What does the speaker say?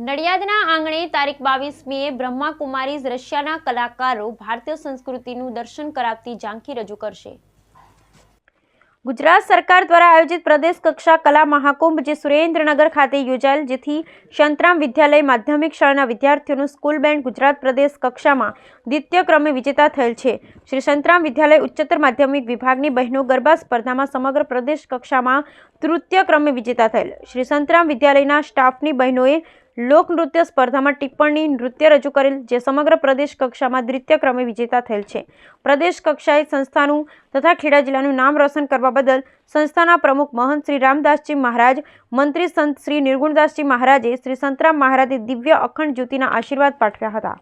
નડિયાદના આંગણે તારીખ બાવીસમીએ બ્રહ્માકુમારીઝ રશિયાના કલાકારો ભારતીય સંસ્કૃતિનું દર્શન કરાવતી ઝાંખી રજૂ કરશે. ગુજરાત સરકાર દ્વારા આયોજિત પ્રદેશ કક્ષા કલા મહાકુંભ જે સુરેન્દ્રનગર ખાતે યોજાયેલ, જેથી શંતરામ વિદ્યાલય માધ્યમિક શાળાના વિદ્યાર્થીઓનું સ્કૂલ બેન્ડ ગુજરાત પ્રદેશ કક્ષામાં દ્વિતીય ક્રમે વિજેતા થયેલ છે. શ્રી સંતરામ વિદ્યાલય ઉચ્ચતર માધ્યમિક વિભાગની બહેનો ગરબા સ્પર્ધામાં સમગ્ર પ્રદેશ કક્ષામાં તૃતીય ક્રમે વિજેતા થયેલ. શ્રી સંતરામ વિદ્યાલયના સ્ટાફની બહેનોએ લોકનૃત્ય સ્પર્ધામાં ટિપ્પણી નૃત્ય રજૂ કરેલ, જે સમગ્ર પ્રદેશ કક્ષામાં દ્વિતીય ક્રમે વિજેતા થયેલ છે. પ્રદેશ કક્ષાએ સંસ્થાનું તથા ખેડા જિલ્લાનું નામ રોશન કરવા બદલ સંસ્થાના પ્રમુખ મહંત શ્રી રામદાસજી મહારાજ, મંત્રી સંત શ્રી નિર્ગુણદાસજી મહારાજે શ્રી સંતરામ મહારાજે દિવ્ય અખંડ જ્યોતિના આશીર્વાદ પાઠવ્યા હતા.